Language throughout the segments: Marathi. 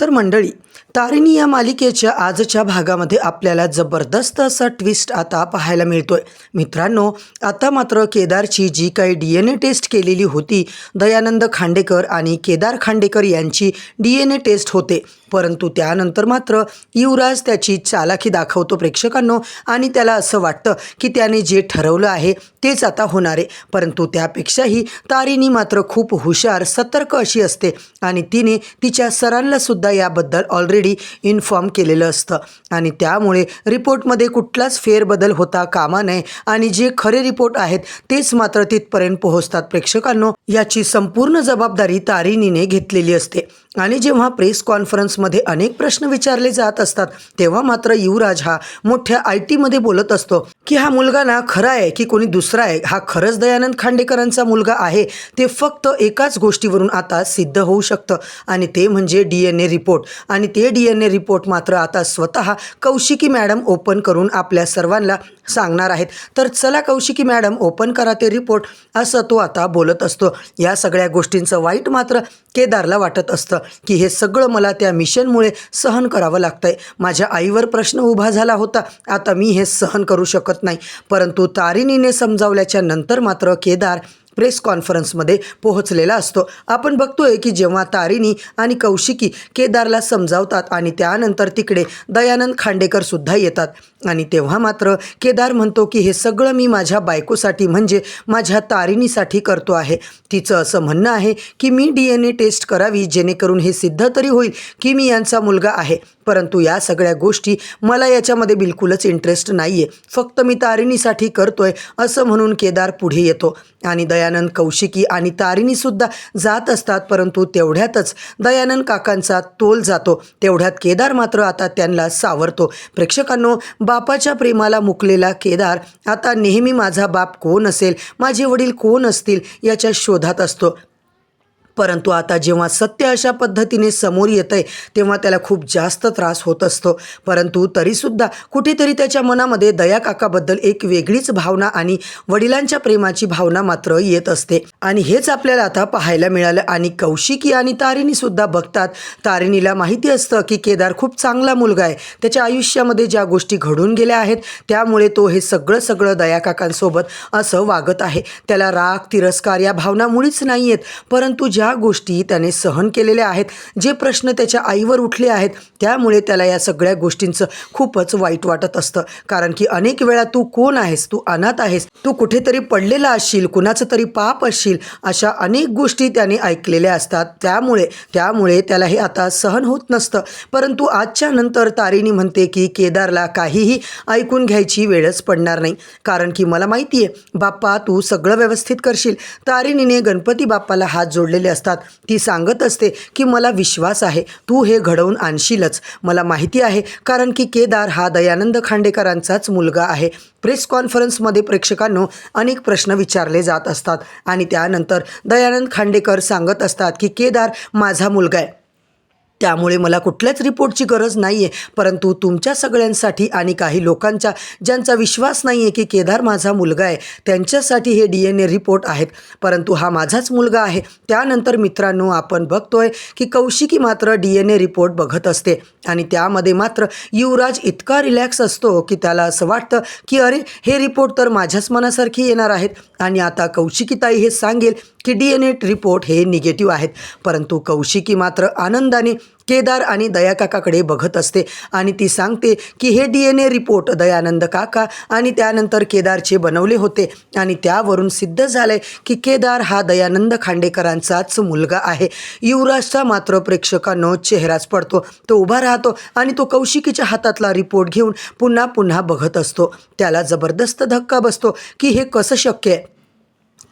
तर मंडळी तारिणी या मालिकेच्या आजच्या भागामध्ये आपल्याला जबरदस्त असा ट्विस्ट आता पाहायला मिळतोय. मित्रांनो आता मात्र केदारची जी काही डी एन ए टेस्ट केलेली होती दयानंद खांडेकर आणि केदार खांडेकर यांची डी एन ए टेस्ट होते. परंतु त्यानंतर मात्र युवराज त्याची चालाखी दाखवतो प्रेक्षकांनो आणि त्याला असं वाटतं की त्याने जे ठरवलं आहे तेच आता होणार आहे. परंतु त्यापेक्षाही तारिणी मात्र खूप हुशार सतर्क अशी असते आणि तिने तिच्या सरांना सुद्धा याबद्दल ऑलरेडी इन्फॉर्म केलेलं असतं. आणि त्यामुळे रिपोर्टमध्ये कुठलाच फेरबदल होता कामा नये आणि जे खरे रिपोर्ट आहेत तेच मात्र तिथपर्यंत पोहोचतात प्रेक्षकांनो याची संपूर्ण जबाबदारी तारिणीने घेतलेली असते. आणि जेव्हा प्रेस कॉन्फरन्समध्ये अनेक प्रश्न विचारले जात असतात तेव्हा मात्र युवराज हा मोठ्या आय टीमध्ये बोलत असतो की हा मुलगा ना खरा आहे की कोणी दुसरा आहे? हा खरंच दयानंद खांडेकरांचा मुलगा आहे? ते फक्त एकाच गोष्टीवरून आता सिद्ध होऊ शकतं. आणि ते म्हणजे डी एन ए रिपोर्ट. आणि ते डी एन ए रिपोर्ट मात्र आता स्वतः कौशिकी मॅडम ओपन करून आपल्या सर्वांना सांगणार आहेत. तर चला कौशिकी मॅडम ओपन करा ते रिपोर्ट असं तो आता बोलत असतो. या सगळ्या गोष्टींचं वाईट मात्र केदारला वाटत असतं की हे सगळं मला त्या मिशनमुळे सहन करावं लागतं आहे माझ्या आईवर प्रश्न उभा झाला होता. आता मी हे सहन करू शकत नाही. परंतु तारिणीने समजावल्याच्या नंतर मात्र केदार प्रेस कॉन्फरन्समध्ये पोहोचलेला असतो. आपण बघतोय की जेव्हा तारिणी आणि कौशिकी केदारला समजावतात आणि त्यानंतर तिकडे दयानंद खांडेकर सुद्धा येतात. आणि तेव्हा मात्र केदार म्हणतो की हे सगळं मी माझ्या बायकोसाठी म्हणजे माझ्या तारिणीसाठी करतो आहे. तिचं असं म्हणणं आहे की मी डी एन ए टेस्ट करावी जेणेकरून हे सिद्ध तरी होईल की मी यांचा मुलगा आहे. परंतु या सगळ्या गोष्टी मला याच्यामध्ये बिलकुलच इंटरेस्ट नाही आहे फक्त मी तारिणीसाठी करतोय असं म्हणून केदार पुढे येतो. आणि दयानंद कौशिकी आणि तारिणीसुद्धा जात असतात परंतु तेवढ्यातच दयानंद काकांचा तोल जातो. तेवढ्यात केदार मात्र आता त्यांना सावरतो. प्रेक्षकांनो बापाच्या प्रेमाला मुकलेला केदार आता नेहमी माझा बाप कोण असेल माझे वडील कोण असतील याच्या शोधात असतो. परंतु आता जेव्हा सत्य अशा पद्धतीने समोर येतं आहे तेव्हा त्याला खूप जास्त त्रास होत असतो. परंतु तरीसुद्धा कुठेतरी त्याच्या मनामध्ये दया काकाबद्दल एक वेगळीच भावना आणि वडिलांच्या प्रेमाची भावना मात्र येत असते. आणि हेच आपल्याला आता पाहायला मिळालं आणि कौशिकी आणि तारिणीसुद्धा बघतात. तारिणीला माहिती असतं की केदार खूप चांगला मुलगा आहे. त्याच्या आयुष्यामध्ये ज्या गोष्टी घडून गेल्या आहेत त्यामुळे तो हे सगळं सगळं दया काकांसोबत असं वागत आहे. त्याला राग तिरस्कार या भावना मुळीच नाही आहेत परंतु ज्या गोष्टी त्याने सहन केलेल्या आहेत जे प्रश्न त्याच्या आईवर उठले आहेत त्यामुळे त्याला या सगळ्या गोष्टींचं खूपच वाईट वाटत असतं. कारण की अनेक वेळा तू कोण आहेस? तू अनाथ आहेस? तू कुठेतरी पडलेला असशील कुणाचं तरी पाप असशील अशा अनेक गोष्टी त्याने ऐकलेल्या असतात. त्यामुळे त्यामुळे त्याला हे आता सहन होत नसतं. परंतु आजच्या नंतर तारिणी म्हणते की केदारला काहीही ऐकून घ्यायची वेळच पडणार नाही. कारण की मला माहिती आहे बाप्पा तू सगळं व्यवस्थित करशील. तारिणीने गणपती बाप्पाला हात जोडलेले असतात. ती सांगत असते की मला विश्वास आहे. तू हे घडवून आणशीलच. मला माहिती आहे कारण की केदार हा दयानंद खांडेकरांचाच मुलगा आहे. प्रेस कॉन्फरन्समध्ये प्रेक्षकांनो अनेक प्रश्न विचारले जात असतात आणि त्यानंतर दयानंद खांडेकर सांगत असतात की केदार माझा मुलगा आहे. त्यामुळे मला कुठल्याच रिपोर्टची गरज नाही आहे परंतु तुमच्या सगळ्यांसाठी आणि काही लोकांच्या ज्यांचा विश्वास नाही आहे की केदार माझा मुलगा आहे त्यांच्यासाठी हे डी एन ए रिपोर्ट आहेत. परंतु हा माझाच मुलगा आहे. त्यानंतर मित्रांनो आपण बघतोय की कौशिकी मात्र डी एन ए रिपोर्ट बघत असते. आणि त्यामध्ये मात्र युवराज इतका रिलॅक्स असतो की त्याला असं वाटतं की अरे हे रिपोर्ट तर माझ्याच मनासारखी येणार आहेत. आणि आता कौशिकीताई हे सांगेल की डी एन ए रिपोर्ट हे निगेटिव्ह आहेत. परंतु कौशिकी मात्र आनंदाने केदार आणि दया काकाकडे बघत असते आणि ती सांगते की हे D N A report Dayanand काका आणि त्यानंतर केदारचे बनवले होते आणि त्यावरून सिद्ध झालं आहे की केदार हा दयानंद खांडेकरांचाच मुलगा आहे. युवराजचा मात्र प्रेक्षकांनो चेहराच पडतो. तो उभा राहतो आणि तो कौशिकीच्या हातातला रिपोर्ट घेऊन पुन्हा पुन्हा बघत असतो. त्याला जबरदस्त धक्का बसतो की हे कसं शक्य आहे?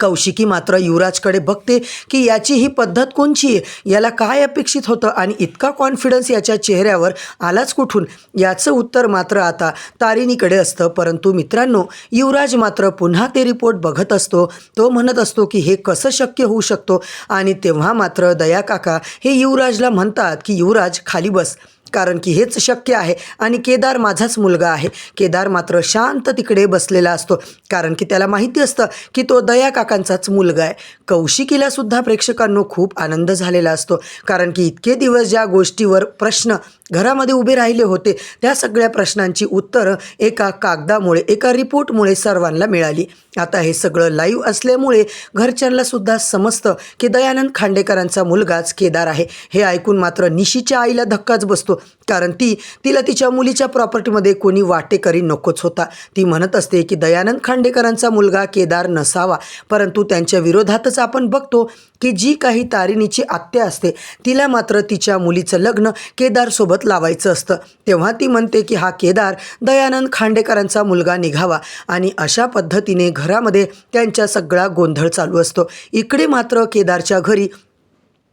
कौशिकी मात्र युवराजकडे बघते की याची ही पद्धत कोणची आहे? याला काय अपेक्षित होतं? आणि इतका कॉन्फिडन्स याच्या चेहऱ्यावर आलाच कुठून? याचं उत्तर मात्र आता तारिणीकडे असतं. परंतु मित्रांनो युवराज मात्र पुन्हा ते रिपोर्ट बघत असतो. तो म्हणत असतो की हे कसं शक्य होऊ शकतो? आणि तेव्हा मात्र दया काका हे युवराजला म्हणतात की युवराज खाली बस. कारण की हेच शक्य आहे. आणि केदार माझाच मुलगा आहे. केदार मात्र शांत तिकडे बसलेला असतो. कारण की त्याला माहिती असतं की तो दया काकांचाच मुलगा आहे. कौशिकीला सुद्धा प्रेक्षकांनो खूप आनंद झालेला असतो. कारण की इतके दिवस ज्या गोष्टीवर प्रश्न घरामध्ये उभे राहिले होते. त्या सगळ्या प्रश्नांची उत्तरं एका कागदामुळे एका रिपोर्टमुळे सर्वांना मिळाली. आता हे सगळं लाईव्ह असल्यामुळे घरच्यांनासुद्धा समजतं की दयानंद खांडेकरांचा मुलगाच केदार आहे. हे ऐकून मात्र निशीच्या आईला धक्काच बसतो. कारण ती तिला तिच्या मुलीच्या प्रॉपर्टीमध्ये कोणी वाटेकरी नकोच होता. ती म्हणत असते की दयानंद खांडेकरांचा मुलगा केदार नसावा. परंतु त्यांच्या विरोधातच आपण बघतो की जी काही तारिणीची आत्या असते तिला मात्र तिच्या मुलीचं लग्न केदारसोबत लावायचं असतं. तेव्हा ती म्हणते की हा केदार दयानंद खांडेकरांचा मुलगा निघावा आणि अशा पद्धतीने घरामध्ये त्यांच्या सगळा गोंधळ चालू असतो. इकडे मात्र केदारच्या घरी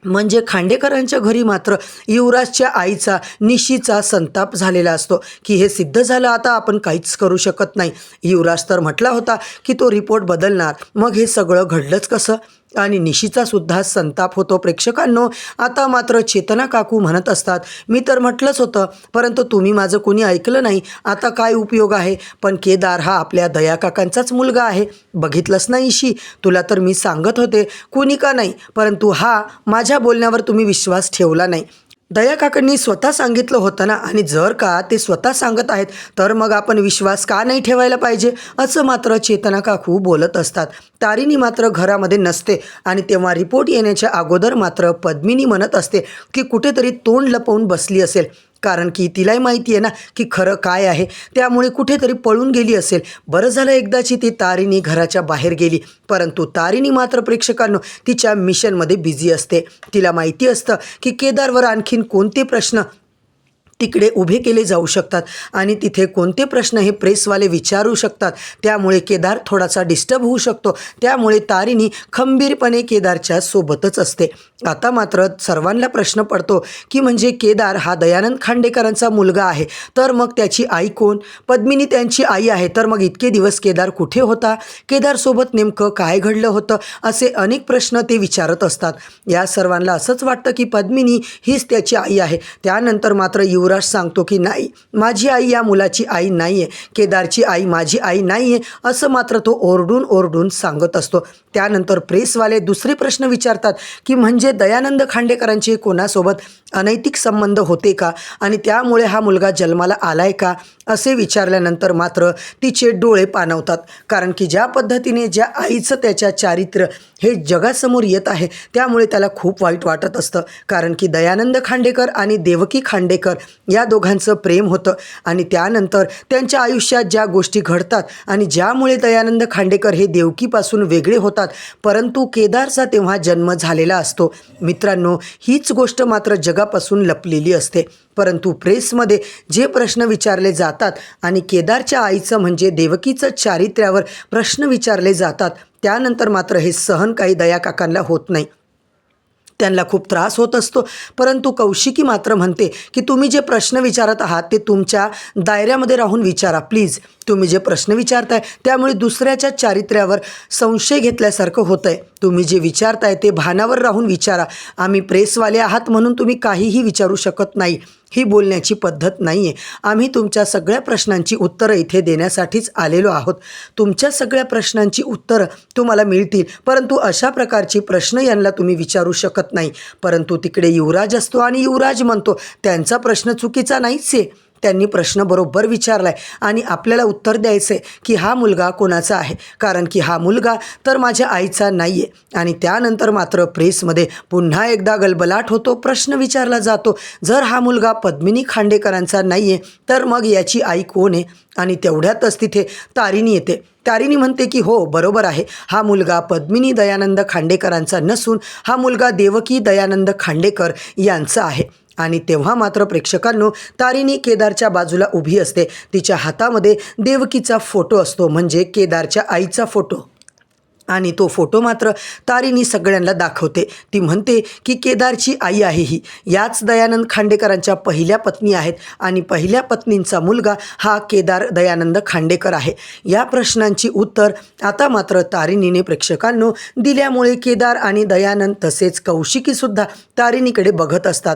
म्हणजे खांडेकरांच्या घरी मात्र युवराजच्या आईचा निशीचा संताप झालेला असतो की हे सिद्ध झालं आता आपण काहीच करू शकत नाही. युवराज तर म्हटला होता की तो रिपोर्ट बदलणार. मग हे सगळं घडलंच कसं? आणि निशीचा सुद्धा संताप होतो प्रेक्षकांनो. आता मात्र चेतना काकू म्हणत असतात मी तर म्हटलंच होतं परंतु तुम्ही माझं कोणी ऐकलं नाही. आता काय उपयोग आहे? पण केदार हा आपल्या दया काकांचाच मुलगा आहे. बघितलंच नाहीशी तुला तर मी सांगत होते कोणी का नाही? परंतु हा माझ्या बोलण्यावर तुम्ही विश्वास ठेवला नाही. दयाकाकांनी स्वतः सांगितलं होतं ना? आणि जर का ते स्वतः सांगत आहेत तर मग आपण विश्वास का नाही ठेवायला पाहिजे? असं मात्र चेतना काकू बोलत असतात. तारिणी मात्र घरामध्ये नसते आणि तेव्हा रिपोर्ट येण्याच्या अगोदर मात्र पद्मिनी म्हणत असते की कुठेतरी तोंड लपवून बसली असेल. कारण की तिलाही माहिती आहे ना की खरं काय आहे. त्यामुळे कुठेतरी पळून गेली असेल. बरं झालं एकदाची ती तारिणी घराच्या बाहेर गेली. परंतु तारिणी मात्र प्रेक्षकांनो तिच्या मिशनमध्ये बिझी असते. तिला माहिती असतं की केदारवर आणखीन कोणते प्रश्न तिकडे उभे केले जाऊ शकतात आणि तिथे कोणते प्रश्न हे प्रेसवाले विचारू शकतात त्यामुळे केदार थोडासा डिस्टर्ब होऊ शकतो. त्यामुळे तारिणी खंबीरपणे केदारच्या सोबतच असते. आता मात्र सर्वांना प्रश्न पडतो की म्हणजे केदार हा दयानंद खांडेकरांचा मुलगा आहे तर मग त्याची आई कोण? पद्मिनी त्यांची आई आहे तर मग इतके दिवस केदार कुठे होता? केदारसोबत नेमकं काय घडलं होतं? असे अनेक प्रश्न ते विचारत असतात. या सर्वांना असंच वाटतं की पद्मिनी हीच त्याची आई आहे. त्यानंतर मात्र युवराज सांगतो की नाही माझी आई या मुलाची आई नाही आहे केदारची आई माझी आई नाही आहे असं मात्र तो ओरडून ओरडून सांगत असतो. त्यानंतर प्रेसवाले दुसरे प्रश्न विचारतात की म्हणजे दयानंद खांडेकरांची कोणासोबत अनैतिक संबंध होते का? आणि त्यामुळे हा मुलगा जन्माला आलाय का? असे विचारल्यानंतर मात्र तिचे डोळे पाणवतात कारण की ज्या पद्धतीने ज्या आईचं त्याच्या चारित्र्य हे जगासमोर येत आहे त्यामुळे त्याला खूप वाईट वाटत असतं. कारण की दयानंद खांडेकर आणि देवकी खांडेकर या दोघांचं प्रेम होतं. आणि त्यानंतर त्यांच्या आयुष्यात ज्या गोष्टी घडतात आणि ज्यामुळे दयानंद खांडेकर हे देवकीपासून वेगळे होतात परंतु केदारचा तेव्हा जन्म झालेला असतो. मित्रांनो हीच गोष्ट मात्र जगा जगापासून लपलेली असते. परंतु प्रेसमध्ये जे प्रश्न विचारले जातात आणि केदारच्या आईचं म्हणजे देवकीचं चारित्र्यावर प्रश्न विचारले जातात त्यानंतर मात्र हे सहन काही दया काकांना होत नाही. त्यांना खूप त्रास होत असतो. परंतु कौशिकी मात्र म्हणते की तुम्ही जे प्रश्न विचारत आहात ते तुमच्या दायऱ्यामध्ये राहून विचारा प्लीज. तुम्ही जे प्रश्न विचारताय त्यामुळे दुसऱ्याच्या चारित्र्यावर संशय घेतल्यासारखं होतं आहे तुम्ही जे विचारताय ते भानावर राहून विचारा. आम्ही प्रेसवाले आहात म्हणून तुम्ही काहीही विचारू शकत नाही. ही बोलण्याची पद्धत नाही आहे आम्ही तुमच्या सगळ्या प्रश्नांची उत्तरं इथे देण्यासाठीच आलेलो आहोत. तुमच्या सगळ्या प्रश्नांची उत्तरं तुम्हाला मिळतील परंतु अशा प्रकारची प्रश्न यांना तुम्ही विचारू शकत नाही. परंतु तिकडे युवराज असतो आणि युवराज म्हणतो त्यांचा प्रश्न चुकीचा नाहीच आहे. त्यांनी प्रश्न बरोबर विचारला आहे आणि आपल्याला उत्तर द्यायचं आहे की हा मुलगा कोणाचा आहे? कारण की हा मुलगा तर माझ्या आईचा नाही आहे आणि त्यानंतर मात्र प्रेसमध्ये पुन्हा एकदा गलबलाट होतो प्रश्न विचारला जातो. जर हा मुलगा पद्मिनी खांडेकरांचा नाही आहे तर मग याची आई कोण आहे? आणि तेवढ्यातच तिथे तारिणी येते. तारिणी म्हणते की हो बरोबर आहे. हा मुलगा पद्मिनी दयानंद खांडेकरांचा नसून हा मुलगा देवकी दयानंद खांडेकर यांचा आहे. आणि तेव्हा मात्र प्रेक्षकांनो तारिणी केदारच्या बाजूला उभी असते. तिच्या हातामध्ये देवकीचा फोटो असतो म्हणजे केदारच्या आईचा फोटो. आणि तो फोटो मात्र तारिणी सगळ्यांना दाखवते. ती म्हणते की केदारची आई आहे ही. याच दयानंद खांडेकरांच्या पहिल्या पत्नी आहेत आणि पहिल्या पत्नींचा मुलगा हा केदार दयानंद खांडेकर आहे. या प्रश्नांची उत्तर आता मात्र तारिणीने प्रेक्षकांनो दिल्यामुळे केदार आणि दयानंद तसेच कौशिकीसुद्धा तारिणीकडे बघत असतात.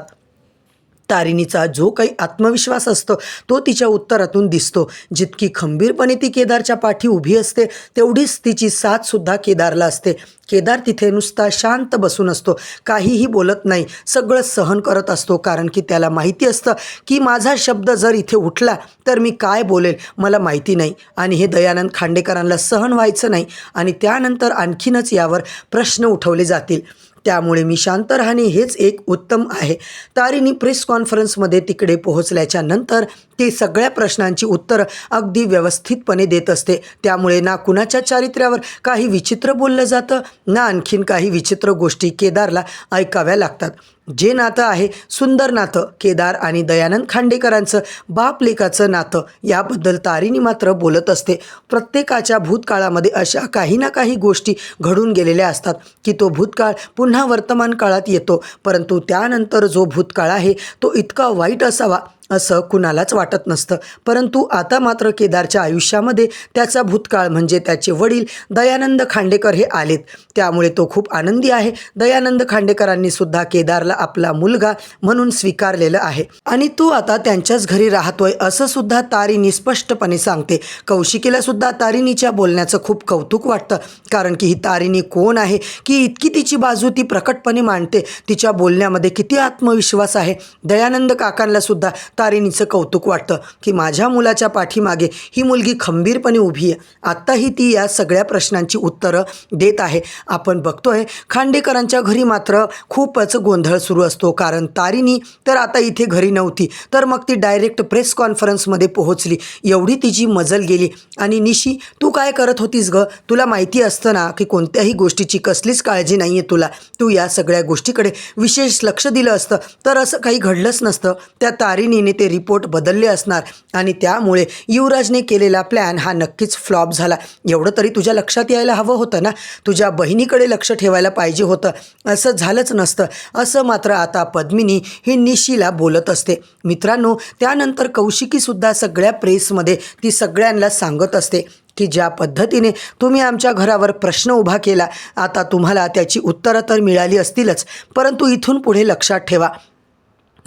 तारिणीचा जो काही आत्मविश्वास असतो तो तिच्या उत्तरातून दिसतो. जितकी खंबीरपणे ती केदारच्या पाठी उभी असते तेवढीच तिची साथसुद्धा केदारला असते. केदार तिथे नुसता शांत बसून असतो काहीही बोलत नाही सगळं सहन करत असतो कारण की त्याला माहिती असतं की माझा शब्द जर इथे उठला तर मी काय बोलेल मला माहिती नाही. आणि हे दयानंद खांडेकरांना सहन व्हायचं नाही. आणि त्यानंतर आणखीनच यावर प्रश्न उठवले जातील. त्यामुळे मी शांत राहणे हेच एक उत्तम आहे. तारिणी प्रेस कॉन्फरन्समध्ये तिकडे पोहोचल्याच्या नंतर ती सगळ्या प्रश्नांची उत्तरं अगदी व्यवस्थितपणे देत असते. त्यामुळे ना कुणाच्या चारित्र्यावर काही विचित्र बोललं जातं ना आणखीन काही विचित्र गोष्टी केदारला ऐकाव्या लागतात. जे नातं आहे सुंदर नातं केदार आणि दयानंद खांडेकरांचं बाप लेकाचं नातं याबद्दल तारिणी मात्र बोलत असते. प्रत्येकाच्या भूतकाळामध्ये अशा काही ना काही गोष्टी घडून गेलेल्या असतात की तो भूतकाळ पुन्हा वर्तमान काळात येतो परंतु त्यानंतर जो भूतकाळ आहे तो इतका वाईट असावा असं कुणालाच वाटत नसतं. परंतु आता मात्र केदारच्या आयुष्यामध्ये त्याचा भूतकाळ म्हणजे त्याचे वडील दयानंद खांडेकर हे आलेत. त्यामुळे तो खूप आनंदी आहे. दयानंद खांडेकरांनी सुद्धा केदारला आपला मुलगा म्हणून स्वीकारलेलं आहे. आणि तो आता त्यांच्याच घरी राहतोय असं सुद्धा तारिणी स्पष्टपणे सांगते. कौशिकीला सुद्धा तारिणीच्या बोलण्याचं खूप कौतुक वाटतं. कारण की ही तारिणी कोण आहे? की इतकी तिची बाजू ती प्रकटपणे मांडते. तिच्या बोलण्यामध्ये किती आत्मविश्वास आहे? दयानंद काकांना सुद्धा तारिणीचं कौतुक वाटतं की माझ्या मुलाच्या पाठीमागे ही मुलगी खंबीरपणे उभी आहे. आत्ताही ती या सगळ्या प्रश्नांची उत्तरं देत आहे. आपण बघतोय खांडेकरांच्या घरी मात्र खूपच गोंधळ सुरू असतो. कारण तारिणी तर आता इथे घरी नव्हती तर मग ती डायरेक्ट प्रेस कॉन्फरन्समध्ये पोहोचली. एवढी तिची मजल गेली. आणि निशी तू काय करत होतीस ग? तुला माहिती असतं ना की कोणत्याही गोष्टीची कसलीच काळजी नाही आहे तुला. तू या सगळ्या गोष्टीकडे विशेष लक्ष दिलं असतं. तर असं काही घडलंच नसतं. त्या तारिणीने ते रिपोर्ट बदलले असणार. आणि त्यामुळे युवराजने केलेला प्लॅन हा नक्कीच फ्लॉप झाला. एवढं तरी तुझ्या लक्षात यायला हवं होतं ना? तुझ्या बहिणीकडे लक्ष ठेवायला पाहिजे होतं. असं झालंच नसतं. असं मात्र आता पद्मिनी ही निशीला बोलत असते. मित्रांनो त्यानंतर कौशिकीसुद्धा सगळ्या प्रेसमध्ये ती सगळ्यांना सांगत असते की ज्या पद्धतीने तुम्ही आमच्या घरावर प्रश्न उभा केला आता तुम्हाला त्याची उत्तरं तर मिळाली असतीलच. परंतु इथून पुढे लक्षात ठेवा.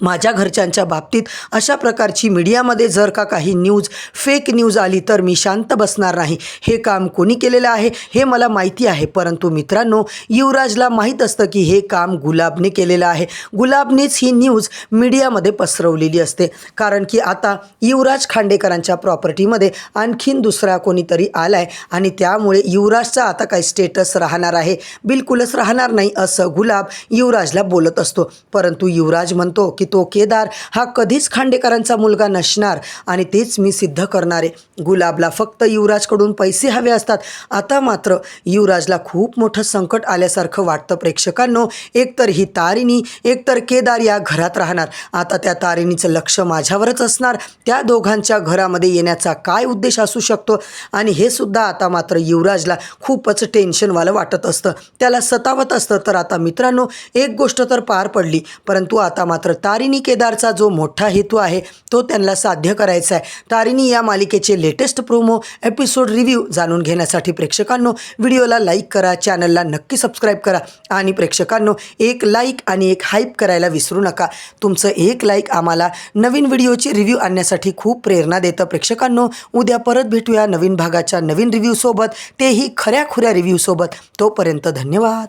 माझ्या घरच्यांच्या बाबतीत अशा प्रकारची मीडियामध्ये जर का काही न्यूज फेक न्यूज आली तर मी शांत बसणार नाही. हे काम कोणी केलेलं आहे हे मला माहिती आहे. परंतु मित्रांनो युवराजला माहीत असतं की हे काम गुलाबने केलेलं आहे. गुलाबनेच ही न्यूज मीडियामध्ये पसरवलेली असते. कारण की आता युवराज खांडेकरांच्या प्रॉपर्टीमध्ये आणखीन दुसरा कोणीतरी आला आहे आणि त्यामुळे युवराजचा आता काही स्टेटस राहणार आहे. बिलकुलच राहणार नाही असं गुलाब युवराजला बोलत असतो. परंतु युवराज म्हणतो की तो केदार हा कधीच खांडेकरांचा मुलगा नसणार आणि तेच मी सिद्ध करणार. आहे गुलाबला फक्त युवराजकडून पैसे हवे असतात. आता मात्र युवराजला खूप मोठं संकट आल्यासारखं वाटतं प्रेक्षकांनो. एकतर ही तारिणी एकतर केदार या घरात राहणार. आता त्या तारिणीचं लक्ष माझ्यावरच असणार. त्या दोघांच्या घरामध्ये येण्याचा काय उद्देश असू शकतो? आणि हे सुद्धा आता मात्र युवराजला खूपच टेन्शनवालं वाटत असतं. त्याला सतावत असतं. तर आता मित्रांनो एक गोष्ट तर पार पडली. परंतु आता मात्र तारिणी केदारचा जो मोठा हेतू आहे तो त्यांना साध्य करायचा आहे. तारिणी या मालिकेचे लेटेस्ट प्रोमो एपिसोड रिव्ह्यू जाणून घेण्यासाठी प्रेक्षकांनो व्हिडिओला लाईक करा चॅनलला नक्की सबस्क्राईब करा आणि प्रेक्षकांनो एक लाईक आणि एक हाईप करायला विसरू नका. तुमचं एक लाईक आम्हाला नवीन व्हिडिओची रिव्ह्यू आणण्यासाठी खूप प्रेरणा देतं. प्रेक्षकांनो उद्या परत भेटूया नवीन भागाच्या नवीन रिव्ह्यूसोबत तेही खऱ्या खुऱ्या रिव्ह्यूसोबत तोपर्यंत धन्यवाद.